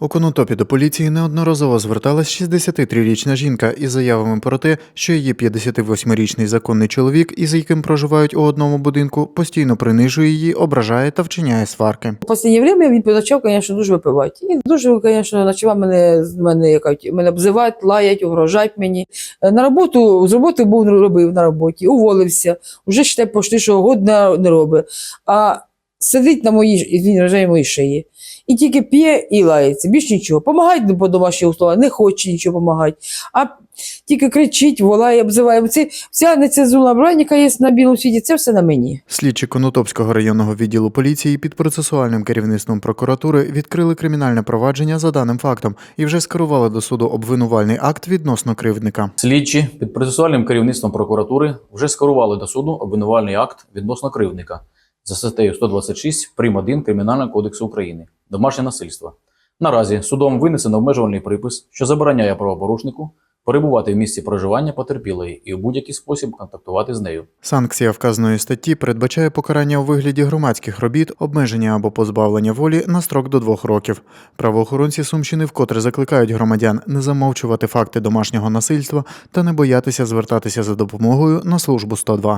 У Конотопі до поліції неодноразово зверталась 63-річна жінка із заявами про те, що її 58-річний законний чоловік, із яким проживають у одному будинку, постійно принижує її, ображає та вчиняє сварки. В останнє время він почав, звісно, дуже випивати. І дуже, звісно, почав мене, з мене, як мене обзивати, лаять, угрожати мені. На роботу, з роботи був робив на роботі, уволився. Уже ще пошли, що год не, робить. А сидить на моїй, він рожає моїй шиї. І тільки п'є і лається, більш нічого. Помагать по домашніх условиях, не хоче нічого допомагати. А тільки кричить, волає, обзиває. Це, вся нецензурна брань, яка є на білому світі, це все на мені. Слідчі Конотопського районного відділу поліції під процесуальним керівництвом прокуратури відкрили кримінальне провадження за даним фактом і вже скерували до суду обвинувальний акт відносно кривдника. Слідчі під процесуальним керівництвом прокуратури вже скерували до суду обвинувальний акт відносно кривдника за статтею 126 прим. 1 Кримінального кодексу України домашнє насильство. Наразі судом винесено обмежувальний припис, що забороняє правопорушнику перебувати в місці проживання потерпілої і у будь-який спосіб контактувати з нею. Санкція вказаної статті передбачає покарання у вигляді громадських робіт, обмеження або позбавлення волі на строк до двох років. Правоохоронці Сумщини вкотре закликають громадян не замовчувати факти домашнього насильства та не боятися звертатися за допомогою на службу 102.